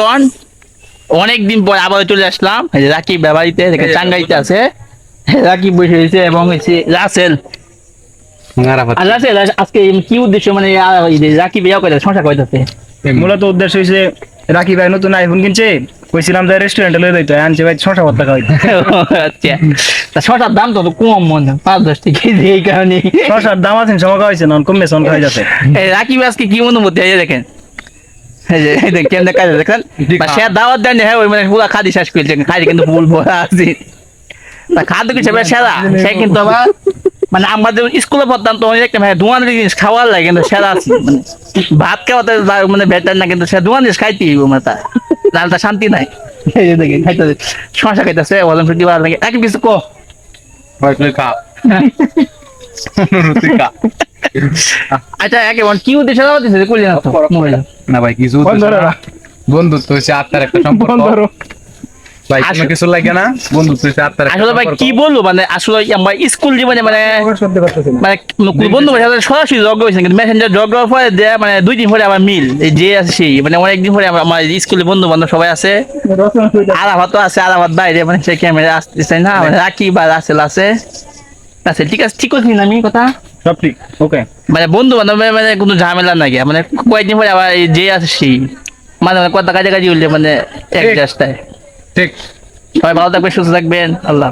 তখন অনেকদিন পর আবার চলে আসলাম। এই যে রাকিব বাড়িতে দেখে টাঙ্গাইতে আছে। রাকিব বসে রয়েছে এবং হচ্ছে রাসেল। আর রাসেল আজকে কি উদ্দেশ্য? মানে আহ, এই যে রাকিব ইয়া করে সংসার করতেছে মূলত উদ্দেশ্য হয়েছে রাকি ভাই নতুন আইফোন কিনছে। কইছিলাম যে রেস্টুরেন্টে লয়ে যাইতো আনছে ভাই ছশো টাকা আচ্ছা। তা শশার দাম তো কম মনে হয়, পাঁচ দশ টাকা কেজি এই কারণে দাম সময় না সন যাচ্ছে রাকিব আজকে কি অনুমতি দেখেন। এই যে এই দেখেন কেমনে কাজে দেখেন বা সে দাওয়াত দেন হ্যাঁ ওই মানে পুরো খাদি শেষ করেছে খাদি কিন্তু ফুল ভরা আছে। তা খাদ্য কিছু বেশ সেরা? সে কিন্তু আবার মানে আমাদের স্কুলে পড়তাম তো অনেক মানে ধোঁয়ার জিনিস খাওয়ার লাগে কিন্তু সেরা আছে মানে ভাত খাওয়াতে যা- মানে বেটার না কিন্তু সে ধোঁয়ার জিনিস খাইতে হইব মানে তার নাহলে তার শান্তি নাই। এই যে দেখেন খাইতে শশা খাইতেছে ওজন ফিরতে ভালো লাগে একই কিছু কো। আচ্ছা একেবারে কি উদ্দেশ্য দাওয়াত দিছে না তো না ভাই কিছু বন্ধুত্ব হচ্ছে আত্মার একটা সম্পর্ক। ভাই কোনো কিছু লাগে না? বন্ধুত্ব হচ্ছে আত্মার আসলে ভাই কি বলব? মানে আসলে আমার স্কুল জীবনে মানে মানে বন্ধু ভাই সরাসরি জগ হয়েছে কিন্তু মেসেঞ্জার জগ পরে দেয়া মানে দুই দিন পরে আমার মিল যে আছে সেই। মানে অনেক দিন পরে আমার- আমার স্কুলে বন্ধু বান্ধব সবাই আছে। আলাভাত আছে আলাভাত বাইরে মানে সে ক্যামেরা আসতেছে না মানে রাকি বা রাসেল আছে। রাসেল ঠিক আছে ঠিক আছে আমি কথা? সব ঠিক ওকে মানে বন্ধু বান্ধব মানে কোনো ঝামেলা নাকি। মানে কয়েকদিন পরে আবার যে আছে সেই মানে কথা কাজে কাজে উঠলে মানে এক রাস্তায় ঠিক। সবাই ভালো থাকবেন সুস্থ থাকবেন আল্লাহ